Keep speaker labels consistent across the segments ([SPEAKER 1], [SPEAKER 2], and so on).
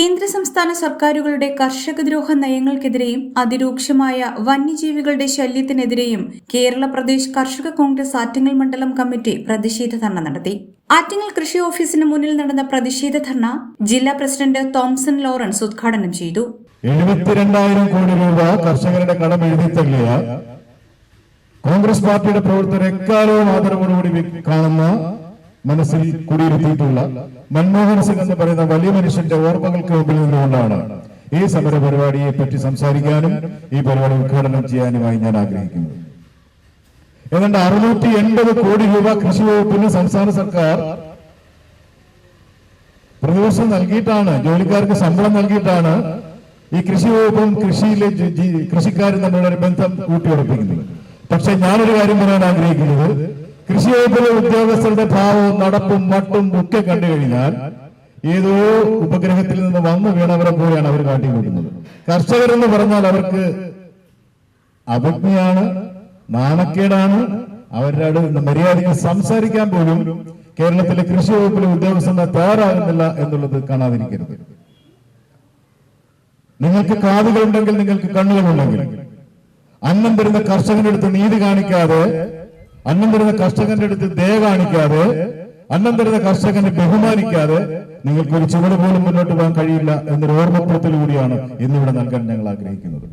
[SPEAKER 1] കേന്ദ്ര സംസ്ഥാന സർക്കാരുകളുടെ കർഷകദ്രോഹ നയങ്ങൾക്കെതിരെയും അതിരൂക്ഷമായ വന്യജീവികളുടെ ശല്യത്തിനെതിരെയും കേരള പ്രദേശ് കർഷക കോൺഗ്രസ് ആറ്റിങ്ങൽ മണ്ഡലം കമ്മിറ്റി പ്രതിഷേധ ധർണ നടത്തി. ആറ്റിങ്ങൽ കൃഷി ഓഫീസിന് മുന്നിൽ നടന്ന പ്രതിഷേധ ധർണ ജില്ലാ പ്രസിഡന്റ് തോംസൺ ലോറൻസ് ഉദ്ഘാടനം ചെയ്തു.
[SPEAKER 2] എഴുപത്തിരണ്ടായിരം കോടി രൂപ കർഷകരുടെ കടം എഴുതിത്തള്ളിയ കോൺഗ്രസ് പാർട്ടിയുടെ പ്രവർത്തകർ എക്കാലവും ആദരവോടുകൂടി കാണുന്ന മനസ്സിൽ കുടിയിരുത്തിയിട്ടുള്ള മൻമോഹൻ സിംഗ് എന്ന് പറയുന്ന വലിയ മനുഷ്യന്റെ ഓർമ്മകൾക്ക് മുമ്പിൽ നിന്നുകൊണ്ടാണ് ഈ സമര പരിപാടിയെ പറ്റി സംസാരിക്കാനും ഈ പരിപാടി ഉദ്ഘാടനം ചെയ്യാനുമായി ഞാൻ ആഗ്രഹിക്കുന്നു ഏതാണ്ട് അറുന്നൂറ്റി എൺപത് കോടി രൂപ കൃഷി വകുപ്പിന് സംസ്ഥാന സർക്കാർ പ്രതിവർഷം നൽകിയിട്ടാണ് ജോലിക്കാർക്ക് ശമ്പളം നൽകിയിട്ടാണ് ഈ കൃഷി വകുപ്പും കൃഷിയിലെ കൃഷിക്കാരും തമ്മിലുള്ള ഒരു ബന്ധം കൂട്ടിയുറപ്പിക്കുന്നത് പക്ഷെ ഞാനൊരു കാര്യം പറയാൻ ആഗ്രഹിക്കുന്നത് കൃഷി വകുപ്പിലെ ഉദ്യോഗസ്ഥരുടെ ഭാവവും നടപ്പും മട്ടും ഒക്കെ കണ്ടു കഴിഞ്ഞാൽ ഏതോ ഉപഗ്രഹത്തിൽ നിന്ന് വന്നു വീണവരെ പോലെയാണ് അവർ കാട്ടിക്കൂട്ടുന്നത്. കർഷകരെന്ന് പറഞ്ഞാൽ അവർക്ക് അപജ്ഞയാണ് നാണക്കേടാണ്. അവരുടെ അടുത്ത് മര്യാദയ്ക്ക് സംസാരിക്കാൻ പോലും കേരളത്തിലെ കൃഷി വകുപ്പിലെ ഉദ്യോഗസ്ഥന്മാർ തയ്യാറാകുന്നില്ല എന്നുള്ളത് കാണാതിരിക്കരുത്. നിങ്ങൾക്ക് കാതുകളുണ്ടെങ്കിൽ നിങ്ങൾക്ക് കണ്ണുകളുണ്ടെങ്കിൽ അന്നം തരുന്ന കർഷകന്റെ അടുത്ത് നീതി കാണിക്കാതെ അന്നം തരുന്ന കർഷകന്റെ അടുത്ത് ദയ കാണിക്കാതെ അന്നം തരുന്ന കർഷകനെ ബഹുമാനിക്കാതെ നിങ്ങൾക്ക് ഒരു ചുവട് പോലും മുന്നോട്ട് പോകാൻ കഴിയില്ല എന്നൊരു ഓർമ്മപ്പെടുത്തലൂടിയാണ് ഇന്നിവിടെ നൽകാൻ ഞങ്ങൾ ആഗ്രഹിക്കുന്നത്.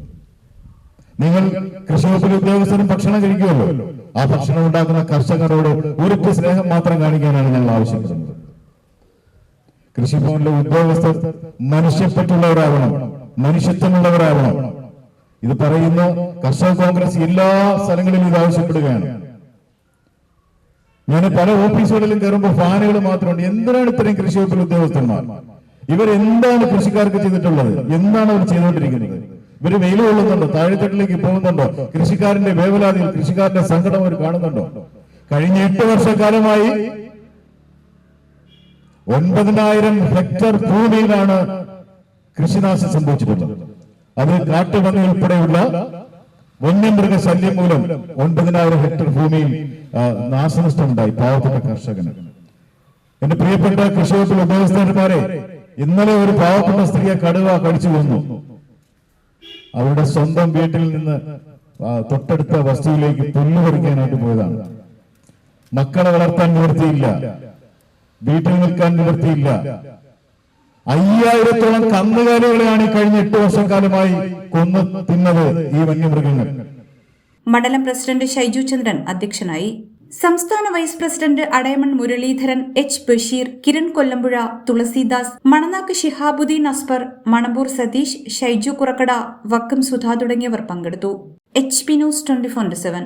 [SPEAKER 2] നിങ്ങൾ കൃഷി വകുപ്പിലെ ഉദ്യോഗസ്ഥരും ഭക്ഷണം കഴിക്കുമല്ലോ. ആ ഭക്ഷണം ഉണ്ടാക്കുന്ന കർഷകരോട് ഒരു സ്നേഹം മാത്രം കാണിക്കാനാണ് ഞങ്ങൾ ആവശ്യപ്പെടുന്നത്. കൃഷിഭവനിലെ ഉദ്യോഗസ്ഥർ മനുഷ്യപ്പെട്ടുള്ളവരാവണം മനുഷ്യത്വമുള്ളവരാവണം. ഇത് പറയുന്ന കർഷക കോൺഗ്രസ് എല്ലാ സ്ഥലങ്ങളിലും ഇത് ആവശ്യപ്പെടുകയാണ്. ഞാൻ പല ഓഫീസുകളിലും കയറുമ്പോൾ ഫാനുകൾ മാത്രമുണ്ട്. എന്തിനാണ് ഇത്രയും കൃഷി വകുപ്പിൽ ഉദ്യോഗസ്ഥന്മാർ ഇവരെന്താണ് കൃഷിക്കാർക്ക് ചെയ്തിട്ടുള്ളത്? എന്താണ് അവർ ചെയ്തുകൊണ്ടിരിക്കുന്നത്? ഇവർ വെയിൽ കൊള്ളുന്നുണ്ടോ? താഴെത്തട്ടിലേക്ക് പോകുന്നുണ്ടോ? കൃഷിക്കാരന്റെ വേവലാതിൽ കൃഷിക്കാരന്റെ സങ്കടം അവർ കാണുന്നുണ്ടോ? കഴിഞ്ഞ എട്ട് വർഷക്കാലമായി ഒൻപതിനായിരം ഹെക്ടർ ഭൂമിയിലാണ് കൃഷിനാശം സംഭവിച്ചിട്ടുള്ളത്. അത് കാട്ടുപന്നി ഉൾപ്പെടെയുള്ള വന്യമൃഗ ശല്യം മൂലം ഒൻപതിനായിരം ഹെക്ടർ ഭൂമിയിൽ നാശനഷ്ടമുണ്ടായി പാവപ്പെട്ട കർഷകന്. എന്റെ പ്രിയപ്പെട്ട കൃഷി വകുപ്പിൽ ഉദ്യോഗസ്ഥന്മാരെ ഇന്നലെ ഒരു പാവപ്പെട്ട സ്ത്രീയെ കടുവ കടിച്ചു കൊന്നു. അവരുടെ സ്വന്തം വീട്ടിൽ നിന്ന് തൊട്ടടുത്ത വസ്തുവിലേക്ക് പുല്ല് പറിക്കാനായിട്ട് പോയതാണ്. മക്കളെ വളർത്താൻ നിവൃത്തിയില്ല. വീട്ടിൽ നിൽക്കാൻ നിവൃത്തിയില്ല. അയ്യായിരത്തോളം കന്നുകാലികളെയാണ് ഈ കഴിഞ്ഞ എട്ട് വർഷക്കാലമായി കൊന്നു തിന്നത് ഈ വന്യമൃഗങ്ങൾ.
[SPEAKER 1] മണ്ഡലം പ്രസിഡന്റ് ഷൈജു ചന്ദ്രൻ അധ്യക്ഷനായി. സംസ്ഥാന vice president Adayaman Muraleedharan H Basheer Kiran Kollampuzha Thulasidas Mananakku Shihabuddin Aspar Manamboor Satheesh Shaiju Kurakkada Vakkom Sudha തുടങ്ങിയവർ പങ്കെടുത്തു. H P news twenty four seven.